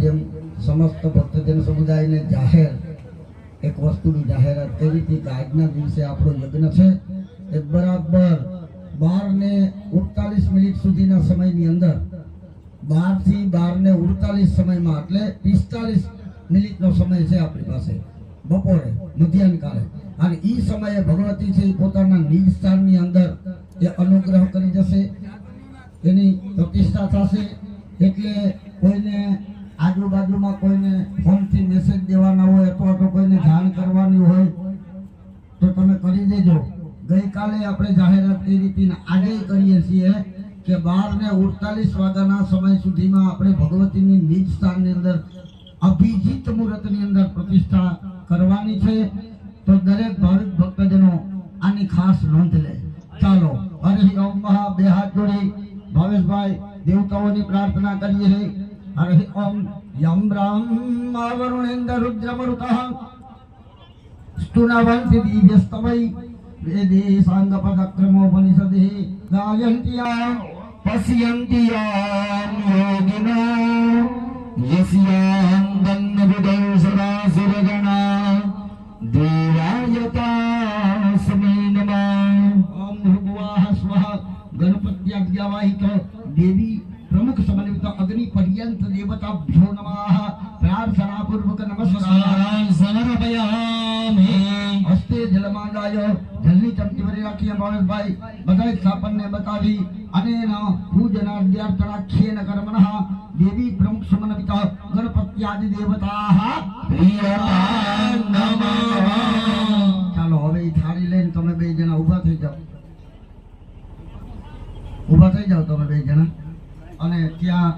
જેમ સમસ્ત ભક્તજન સમુદાયને જાહેર એક વસ્તુની જાહેરાત કરી હતી દિવસે આપણો યજ્ઞ છે. એ બરાબર બાર ને ઉડતાલીસ મિનિટ સુધીના સમયની અંદર બારથી બાર ને ઉડતાલીસ સમયમાં, એટલે પિસ્તાલીસ મિનિટનો સમય છે આપણી પાસે. બપોરે મધ્યાહન કાળે અને એ સમયે ભગવતી છે પોતાના નિજ સ્થાનની અંદર એ અનુગ્રહ કરી જશે. એની પ્રતિષ્ઠા થશે. એટલે કોઈને આજુબાજુમાં કોઈને ફોનથી મેસેજ દેવાના હોય અથવા તો કોઈને જાણ કરવાની હોય, તો તમે કરી દેજો. ગઈકાલે આપણે જાહેરાત કરી હતી આજે કરીએ છીએ. કે બાર ને ઉડતાલીસ વાગ્યાના સમય સુધીમાં આપણે ભગવતીની નિજ સ્થાનની અંદર અભિજીત મુહૂર્તની અંદર પ્રતિષ્ઠા કરવાની છે તો દરેક ભાવિક ભક્તજનો આની ખાસ નોંધ લે ચાલો હરિ ઓમ મહા બે હાથ જોડી ભાવેશભાઈ દેવતાઓની પ્રાર્થના કરીએ છીએ હરિ ઓમ યમ રામ વરુણેન્દ્ર રુદ્રમરુતઃ स्तुनवन्ति दिव्यस्तमै वेदे साङ्गपदक्रमोपनिषदे गायन्ति यां पश्यन्ति यां योगिनो यस्यां दन्नबुधौ सदा सुरगणा देवायतास्मै देवी प्रमुख समन्वित अग्नि पर्यंत देवताभ्यो नमः। प्रार्थना पूर्वक नमस्कार हस्ते जलमालाय જલની ભરી રાખીએ ભાવેશભાઈ બધા સ્થાપનને બતાવી અનેન પૂજનાદ્યાર્થનાખ્યેન કર્મણઃ દેવી પ્રમુખ સમન્વિત ગણપત્યાદિ દેવતાઃ ચાલો, હવે થાળી લઈને તમે બે જણા ઊભા થઈ જાઓ. ઊભા થઈ જાઓ તમે બે જણા. અને ત્યાં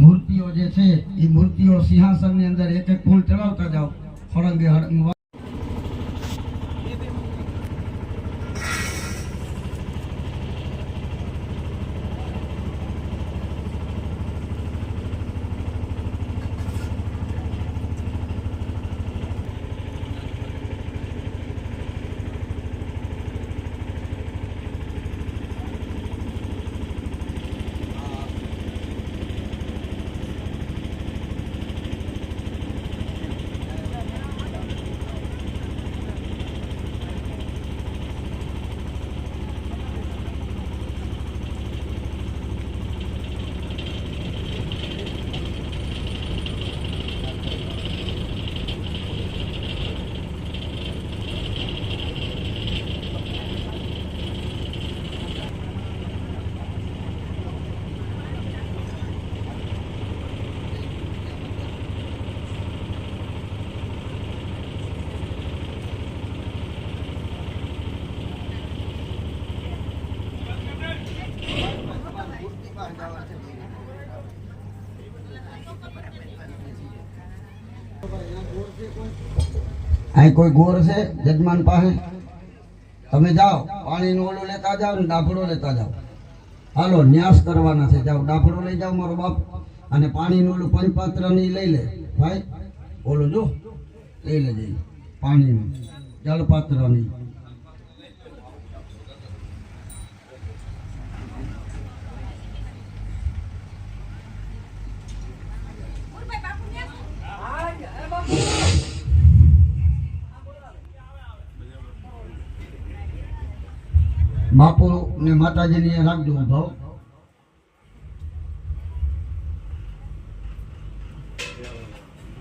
મૂર્તિઓ જે છે એ મૂર્તિઓ સિંહાસનની અંદર એક એક ફૂલ ચડાવતા જાઓ. ફળંગે હળંગ અહીં કોઈ ગોર છે? જજમાન પાસે? તમે જાઓ, પાણીનું ઓલું લેતા જાઓ ને ડાફડો લેતા જાઓ. હાલો, ન્યાસ કરવાના છે. જાઓ, ડાફડો લઈ જાઓ મારો બાપ અને પાણીનું ઓલું પંચપાત્રની લઈ લે. ભાઈ, ઓલું જો, લઈ લેજે. પાણીનું. જળપાત્રની. બાપુ ને માતાજીની રાખજો ભાવ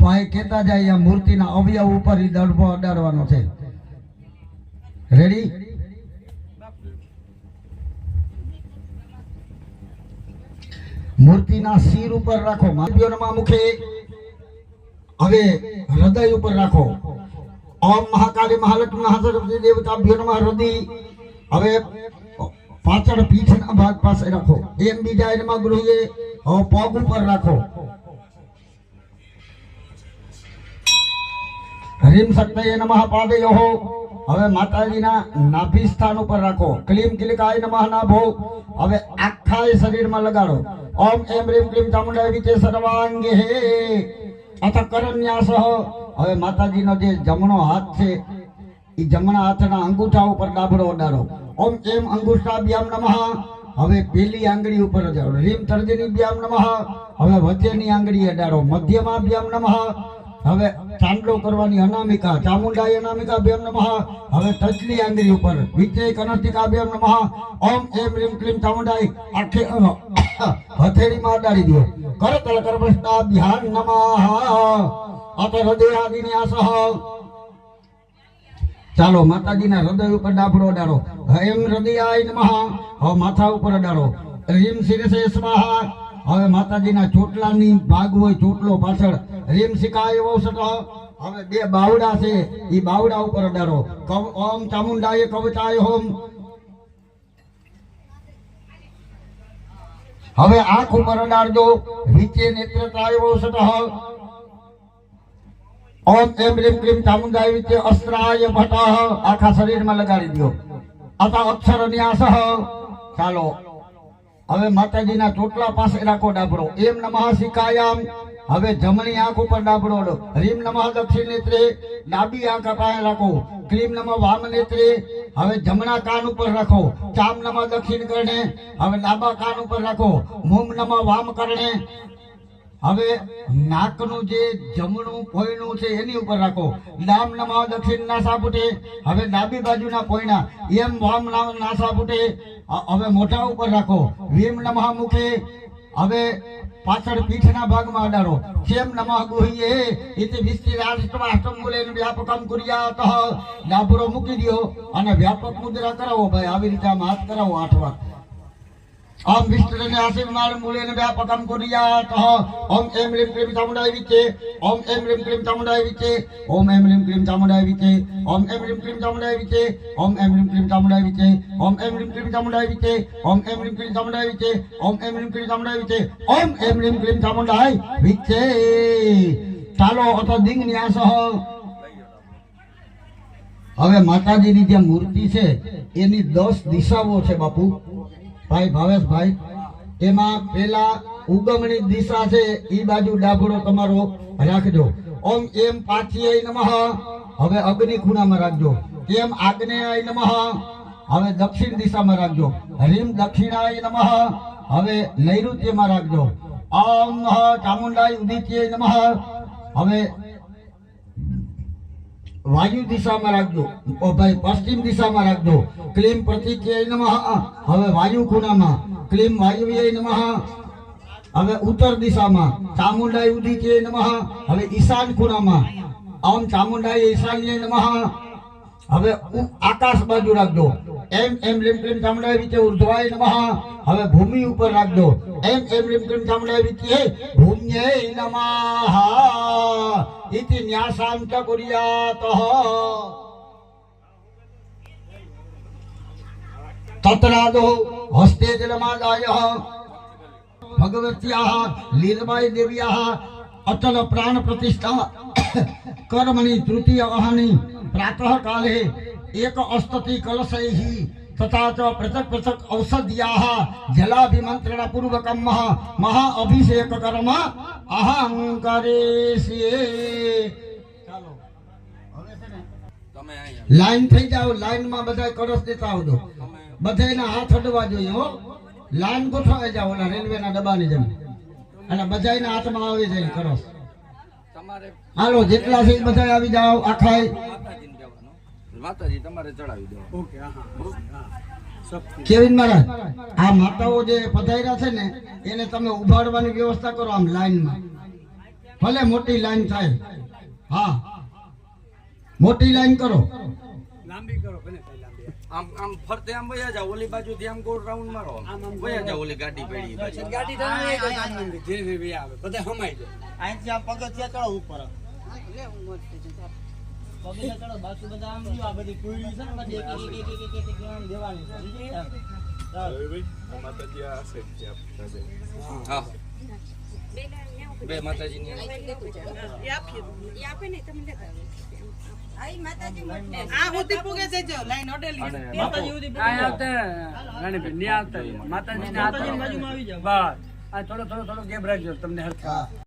પાય કેતા જાય આ મૂર્તિના અવયવ ઉપર ઈ દર્ભ અડાડવાનો છે. રેડી મૂર્તિના શિર ઉપર રાખો. માધ્યોનમાં મુખે. હવે હૃદય ઉપર રાખો. ઓમ મહાકાળી મહાલક્ષ્મી મહાસરસ્વતી દેવતાભ્યો નમઃ હૃદય. હવે પાછળ પીઠના ભાગ પાસે રાખો. એમ બીજા એમાં ગૃહે પગ ઉપર રાખો. હરીમ શક્તય નમઃ પાદયોઃ હવે માતાજીના નાભી સ્થાન ઉપર રાખો. ક્લીમ કિલકાય નમઃ નાભો. હવે આખા શરીરમાં લગાડો. ઓમ એમ રીમ ક્લીમ ચામુંડા વિચે સર્વાંગે હે. અથ કરન્યાસ. હવે માતાજીનો જે જમણો હાથ છે, એ જમણા હાથના અંગૂઠા ઉપર ડાબડો અડાડો ઓમ એમ અંગુષ્ઠાભ્યામ નમઃ. હવે પેલી આંગળી ઉપર અજાડો રીમ તર્જની ભ્યામ નમઃ. હવે વચ્ચેની આંગળી અડાડો મધ્યમાં મધ્યમાભ્યામ નમઃ. હવે ચાંદલો કરવાની અનામિકા, ચામુંડાઈ અનામિકા ભ્યામ નમઃ. હવે તજલી આંગળી ઉપર, વિજય કનસ્તિકા અભિયમ નમઃ. ઓમ એમ રીમ ક્લીમ ચામુંડાય આખે હથેળીમાં અડાડી દો. કરતલ કરપસ્તા ભ્યામ નમઃ. અત આસહ ચાલો, માતાજીના હૃદય ઉપર ડાફડો અડાડો. એમ હૃદયાય નમઃ. હવે માથા ઉપર અડાડો. રીમ શિરસે સ્વાહા. હવે માતાજીના ચોટલાની ભાગ હોય ચોટલો પાછળ. રીમ શિકાય ઔષધ હવે બે બાવડા છે એ બાવડા ઉપર ડરો ઓમ ચામુંડાય કવચાય હોમ. હવે આંખ ઉપર અડાડજો વિચે નેત્રતાય ઔષધ ઓમ એમ રીમ ક્રીમ ચામુંડાય વિચે અસ્ત્રાય ભટ. આખા શરીરમાં લગાડી દો અતા અક્ષર ન્યાસ. ચાલો. હવે માતાજીના ચોટલા પાસે રાખો ડાબરો. એમ નમઃ શિકાયામ હવે જમણી આંખ ઉપર ડાબડો લો રીમ નમઃ દક્ષિણ નેત્રે, ડાબી આંખ પાસે રાખો. ક્રીમ નમઃ વામ નેત્રે. હવે જમણા કાન ઉપર રાખો. ચામ નમઃ દક્ષિણ કરણે. હવે ડાબા કાન ઉપર રાખો. મુમ નમઃ વામ કરણે. હવે નાકનું જે જમણું પોયણું છે એની ઉપર રાખો. ડામ નમઃ દક્ષિણ નાસાપુટે હવે ડાબી બાજુના પોયણા, એમ વામ નામ નાસાપુટે અ- હવે મોઢા ઉપર રાખો. વીમ નમઃ મુખે. હવે પાછળ પીઠના ભાગમાં અડાડો. કેમ નમઃ ગુહ્યે? ઇતિ વિસ્તિરાષ્ટમાષ્ટમ મૂલેન વ્યાપકમ કુર્યાત. ડાબરો મૂકી દ્યો અને વ્યાપક મુદ્રા કરાવો ભાઈ. આવી રીતે આમ હાથ કરાવો આઠ વાર. অং বিষ্ণুজনে আসিমার মূলে ব্যাপকম করিয়া তহ। অং এম রিম ক্রিম চামুণ্ডায় বিচে। অং এম রিম ক্রিম চামুণ্ডায় বিচে। ওম এম রিম ক্রিম চামুণ্ডায় বিচে। অং এম রিম ক্রিম চামুণ্ডায় বিচে। অং এম রিম ক্রিম চামুণ্ডায় বিচে। অং এম রিম ক্রিম চামুণ্ডায় বিচে। অং এম রিম ক্রিম চামুণ্ডায় বিচে। অং এম রিম ক্রিম চামুণ্ডায় বিচে। অং এম রিম ক্রিম চামুণ্ডায় বিচে। তালো অত দিন દિંગ ન્યાસ হবে માતાજીની যে মূর্তি છે એની দশ দিশাও છે বাপু। ભાઈ ભાવેશભાઈ એમાં પેલા ઉગમણી દિશા છે એ બાજુ ડાબડો તમારો રાખજો. ઓમ એમ પાછી નમઃ. હવે અગ્નિ ખૂણામાં રાખજો. એમ આગ્નેય નમઃ? હવે દક્ષિણ દિશામાં રાખજો. રીમ દક્ષિણાય નમઃ. હવે નૈઋત્યમાં રાખજો. ઓમ ચામુંડાય ઉદિત્ય નમઃ. હવે વાયુ દિશામાં રાખજો. ભાઈ, પશ્ચિમ દિશામાં રાખજો. ક્લીમ પ્રતિક્રિય નમઃ. હવે વાયુ ખૂણામાં. ક્લીમ વાયુવ્ય નમઃ. હવે ઉત્તર દિશામાં. ચામુંડાઈ ઉદિત્ય નમઃ. હવે ઈશાન ખૂણામાં. ઓમ ચામુંડાઈ ઈશાન્ય નમઃ. હવે આકાશ બાજુ રાખજો. एम एम लिम क्रिम चामुंडा देवी के उर्ध्वाय नमः। हमें भूमि ऊपर रख दो। एम एम लिम क्रिम चामुंडा देवी की है, भूम्ये नमः। इति न्यासां च कुरियातः। तत्रादो हस्ते जलमादायः। भगवत्याः लीलमाय देव्याः अचल प्राण प्रतिष्ठा। कर्मणि, तृतीय अहनि, प्रातः काले એક અસ્તતિ કલશૈહી તથા ચ પૃથક પૃથક ઔષધ્યાः જલાભિમંત્રણ પૂર્વકમ મહા અભિષેક કર્મ અહંકરે ચાલો છે ને લાઈન થઈ જાઓ લાઈનમાં બધા કળશ દેતા આવજો બધાના હાથ અડવા જોઈએ હો. લાઈન ગોઠવાઈ જાઓ ઓલા રેલવેના ડબ્બાની જેમ. અને બધાના હાથમાં આવી જાય કળશ. તમારે હાલો જેટલા છે બધા આવી જાઓ આખાય માતાજી તમારે ચડાવી દેવાનું કેવિન મહારાજ આ માતાઓ જે પધાર્યા છે ને એને તમે ઉભાડવાની વ્યવસ્થા કરો આમ લાઈનમાં. ભલે મોટી લાઈન થાય. હા. મોટી લાઈન કરો. લાંબી કરો આમ આમ ફરતે આમ વયા જાઓ ઓલી બાજુથી આમ ગોળ રાઉન્ડ મારો. આમ વયા જાવ ઓલી ગાડી પડી પછી ગાડી તો નહીં તો ગાડી નહીં. ધીરે ધીરે આવે બધા હમાઈ જાય. અહીંથી આમ પગથિયા ચડો ઉપર પગથિયા ચડો બાકી બધા આમ આ બધી કુયડી છે ને બધી એક એક એક એક એક એક એક આમ દેવાની છે. સમજી ગયા? ચાલો. હા. બે આ પૂગે લાઈન ઓડેલી માતાજી સુધી આ આવતે રાણીભાઈ, ન્યા આવતા. માતાજીને હાથ માતાજીની બાજુમાં આવી જાવ બસ. આ થોડો થોડો થોડો ગેપ રાખજો તમને હરખા.